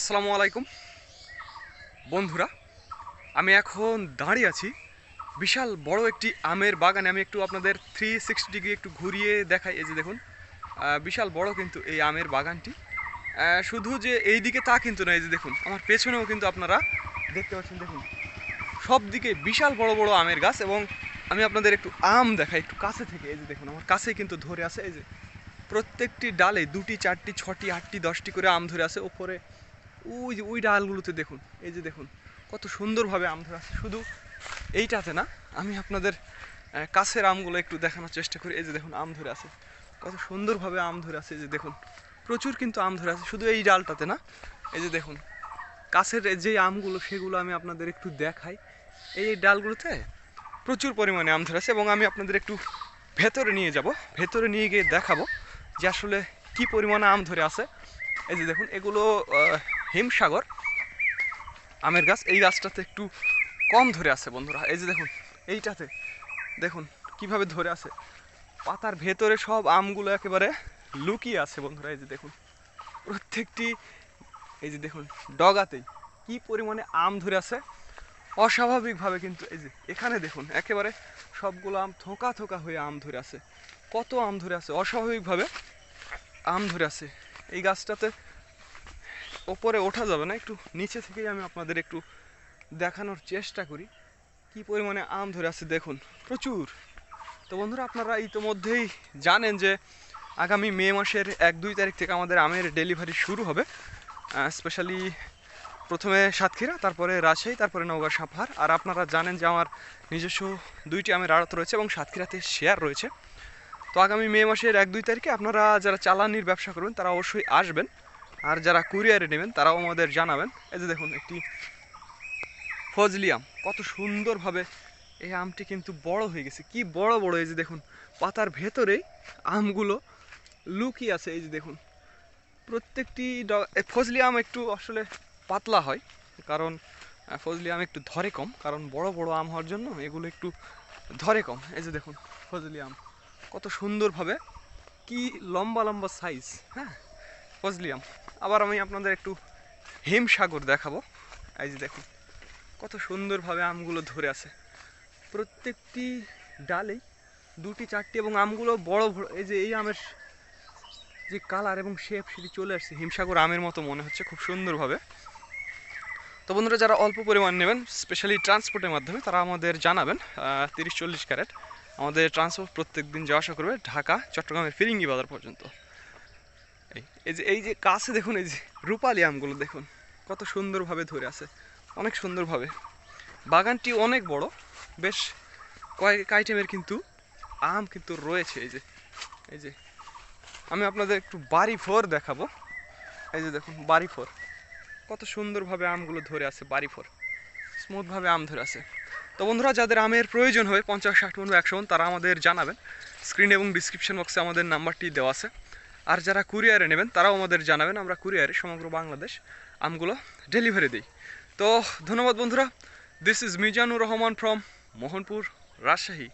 আসসালামু আলাইকুম। বন্ধুরা, আমি এখন দাঁড়িয়ে আছি বিশাল বড় একটি আমের বাগানে। আমি একটু আপনাদের থ্রি সিক্সটি ডিগ্রি একটু ঘুরিয়ে দেখাই। এই যে দেখুন বিশাল বড় কিন্তু এই আমের বাগানটি। শুধু যে এই দিকে তা কিন্তু না, এই যে দেখুন, আমার পেছনেও কিন্তু আপনারা দেখতে পাচ্ছেন, দেখুন। সব দিকে বিশাল বড় বড় আমের গাছ এবং আমি আপনাদের একটু আম দেখাই, একটু কাছে থেকে। এই যে দেখুন, আমার কাছেই কিন্তু ধরে আছে, এই যে। প্রত্যেকটি ডালে দুটি, চারটি, ছটি, আটটি, দশটি করে আম ধরে আছে। ওপরে ওই যে, ওই ডালগুলোতে দেখুন, এই যে দেখুন, কত সুন্দরভাবে আম ধরে আছে। শুধু এইটাতে না, আমি আপনাদের কাছের আমগুলো একটু দেখানোর চেষ্টা করি। এই যে দেখুন, আম ধরে আছে। কত সুন্দরভাবে আম ধরে আছে, এই যে দেখুন। প্রচুর কিন্তু আম ধরে আছে, শুধু এই ডালটাতে না। এই যে দেখুন, কাছের যে আমগুলো, সেগুলো আমি আপনাদের একটু দেখাই। এই ডালগুলোতে প্রচুর পরিমাণে আম ধরে আছে এবং আমি আপনাদের একটু ভেতরে নিয়ে যাব। ভেতরে নিয়ে গিয়ে দেখাবো যে আসলে কি পরিমাণে আম ধরে আছে। এই যে দেখুন, এগুলো হিমসাগর। আমের গাছ, এই গাছটাতে একটু কম ধরে আছে বন্ধুরা। এই যে দেখুন, এইটাতে, দেখুন কীভাবে ধরে আছে। পাতার ভেতরে সব আমগুলো একেবারে লুকিয়ে আছে বন্ধুরা, এই যে দেখুন। প্রত্যেকটি, এই যে দেখুন, ডগাতেই কি পরিমাণে আম ধরে আছে। অস্বাভাবিকভাবে কিন্তু, এই যে এখানে দেখুন, একেবারে সবগুলো আম থোকা থোকা হয়ে আম ধরে আছে। কত আম ধরে আছে? অস্বাভাবিকভাবে আম ধরে আছে। এই গাছটাতে ওপরে ওঠা যাবে না, একটু নিচে থেকেই আমি আপনাদের একটু দেখানোর চেষ্টা করি। কি পরিমাণে আম ধরে আছে দেখুন, প্রচুর। তো বন্ধুরা, আপনারা ইতোমধ্যেই জানেন যে আগামী মে মাসের এক দুই তারিখ থেকে আমাদের আমের ডেলিভারি শুরু হবে। স্পেশালি প্রথমে সাতক্ষীরা, তারপরে রাজশাহী, তারপরে নওগাঁ সাফার আর আপনারা জানেন যে আমার নিজস্ব দুইটি আমের আড়ত রয়েছে এবং সাতক্ষীরাতে শেয়ার রয়েছে। তো আগামী মে মাসের এক, দুই তারিখে আপনারা যারা চালানির ব্যবসা করবেন, তারা অবশ্যই আসবেন। আর যারা কুরিয়ারে নেবেন, তারাও আমাদের জানাবেন। এই যে দেখুন, একটি ফজলি আম। কত সুন্দরভাবে এই আমটি কিন্তু বড় হয়ে গেছে। কি বড় বড়, এই যে দেখুন, পাতার ভেতরেই আমগুলো লুকিয়ে আছে। এই যে দেখুন, প্রত্যেকটি ফজলি আম একটু আসলে পাতলা হয়, কারণ ফজলি আম একটু ধরে কম, কারণ বড় বড় আম হওয়ার জন্য এগুলো একটু ধরে কম। এই যে দেখুন, ফজলি আম। কত সুন্দরভাবে কি লম্বা লম্বা সাইজ হ্যাঁ? ফজলি আম আবার আমি আপনাদের একটু হিমসাগর দেখাবো। এই যে দেখুন, কত সুন্দরভাবে আমগুলো ধরে আছে। প্রত্যেকটি ডালেই দুটি চারটি এবং আমগুলো বড় বড়, এই যে এই আমের যে কালার এবং শেপ সেটি চলে আসছে। হিমসাগর আমের মতো মনে হচ্ছে খুব সুন্দরভাবে তো বন্ধুরা, যারা অল্প পরিমাণ নেবেন স্পেশালি ট্রান্সপোর্টের মাধ্যমে, তারা আমাদের জানাবেন তিরিশ চল্লিশ ক্যারেট। আমাদের ট্রান্সপোর্ট প্রত্যেক দিন যাওয়া আসা করবে ঢাকা, চট্টগ্রামের ফিরিঙ্গি বাজার পর্যন্ত। এই এই যে এই যে কাছে দেখুন, এই যে রূপালি আমগুলো দেখুন, কত সুন্দরভাবে ধরে আছে, অনেক সুন্দরভাবে। বাগানটি অনেক বড়, বেশ কয়েক আইটেমের কিন্তু আম কিন্তু রয়েছে, এই যে এই যে। আমি আপনাদের একটু বাড়ি ফোর দেখাবো। এই যে দেখুন, বাড়ি ফোর। কত সুন্দরভাবে আমগুলো ধরে আছে, বাড়ি ফোর। স্মুথভাবে আম ধরে আছে। তো বন্ধুরা, যাদের আমের প্রয়োজন হয়, পঞ্চাশ, ষাট মন একশো মন, তারা আমাদের জানাবেন। স্ক্রিন এবং ডিসক্রিপশন বক্সে আমাদের নাম্বারটি দেওয়া আছে। আর যারা কুরিয়ারে নেবেন, তারাও আমাদের জানাবেন। আমরা কুরিয়ারে সমগ্র বাংলাদেশ আমগুলো ডেলিভারি দিই। তো ধন্যবাদ বন্ধুরা। This is Mizanur Rahman from Mohanpur Rajshahi